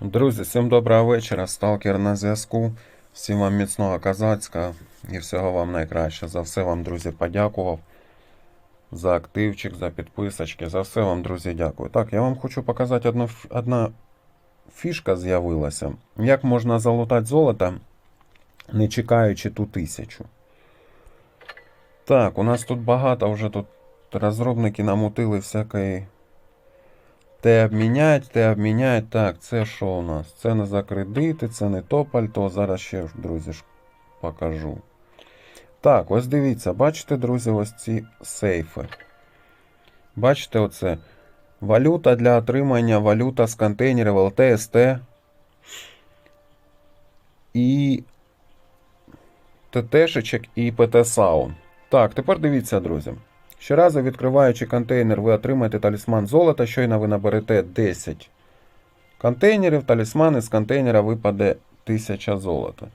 Друзі, всім доброго вечора. Сталкер на зв'язку. Всім вам міцного казацька і всього вам найкраще. За все вам, друзі, подякував. За активчик, за підписочки. За все вам, друзі, дякую. Так, я вам хочу показати одну, одна фішка з'явилася. Як можна залутати золото, не чекаючи ту тисячу. Так, у нас тут багато вже тут розробники намутили всякої те обмінять, те обмінять. Так, це що у нас? Це не за кредити, це не то пальто. Зараз ще, друзі, ж покажу. Так, ось дивіться, бачите, друзі, ось ці сейфи. Бачите, оце. Валюта для отримання, валюта з контейнерів ЛТСТ. І ТТшечок і ПТ-саун. Так, тепер дивіться, друзі. Щоразу відкриваючи контейнер, ви отримаєте талісман золота. Щойно ви наберете 10 контейнерів, талісман із контейнера випаде 1000 золота.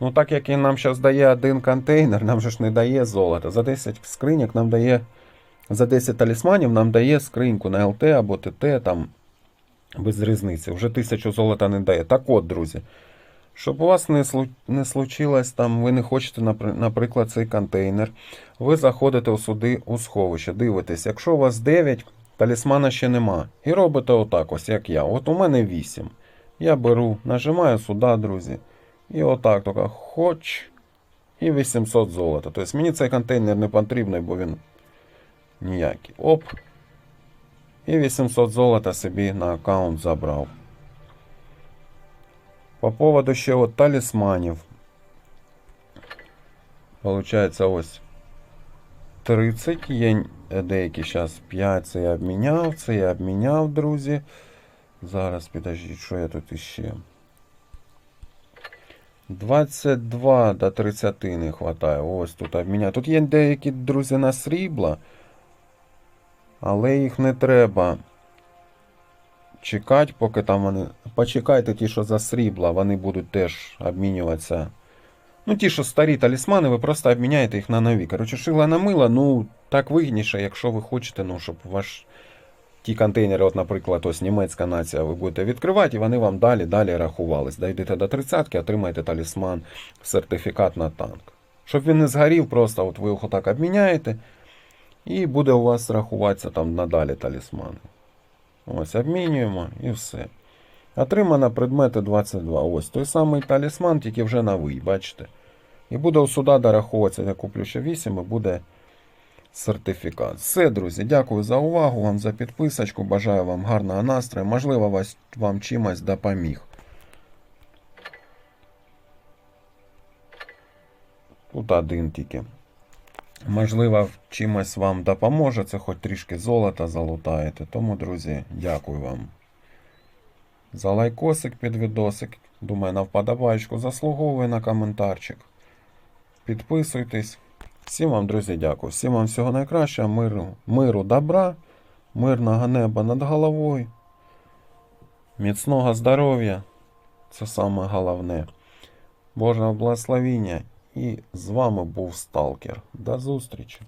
Ну, так як він нам зараз дає один контейнер, нам же ж не дає золота. За 10 скриньок нам дає. За 10 талісманів нам дає скриньку на ЛТ або ТТ, там без різниці. Вже 1000 золота не дає. Так от, друзі. Щоб у вас не, не случилось там, ви не хочете, наприклад, цей контейнер. Ви заходите у суди у сховище, дивитесь, якщо у вас 9, талісмана ще нема. І робите отак, ось як я. От у мене 8. Я беру, нажимаю сюди, друзі. І отак, тільки хоч. І 800 золота. Тобто мені цей контейнер не потрібний, бо він ніякий. Оп. І 800 золота собі на аккаунт забрав. По поводу ще от талісманів. Получається ось 30. Є деякі зараз 5. Це я обміняв, це я обміняв, друзі. Зараз підождіть, що я тут іще. 22 до 30 не вистачає. Ось тут обміняв. Тут є деякі, друзі, на срібла. Але їх не треба чекати, поки там вони. Почекайте ті, що за срібла, вони будуть теж обмінюватися. Ну, ті, що старі талісмани, ви просто обміняєте їх на нові. Коротше, шила на мила, ну, так вигідніше, якщо ви хочете, ну, щоб ваш. Ті контейнери, от, наприклад, ось німецька нація, ви будете відкривати, і вони вам далі, далі рахувались. Дійдете до 30-ки, отримаєте талісман, сертифікат на танк. Щоб він не згорів, просто от ви його так обміняєте, і буде у вас рахуватися там надалі талісмани. Ось, обмінюємо і все. Отримано предмети 22. Ось той самий талісман, тільки вже новий, бачите. І буде у суда дораховуватися. Я куплю ще 8 і буде сертифікат. Все, друзі, дякую за увагу, вам за підписочку. Бажаю вам гарного настрою. Можливо, вас, вам чимось допоміг. Тут один тільки. Можливо, чимось вам допоможе, це хоч трішки золота залутаєте. Тому, друзі, дякую вам за лайкосик під відосик. Думаю, на вподобайку заслуговує на коментарчик. Підписуйтесь. Всім вам, друзі, дякую. Всім вам всього найкращого, миру, миру, добра, мирного неба над головою, міцного здоров'я. Це саме головне. Божого благословіння. І з вами був Сталкер. До зустрічі!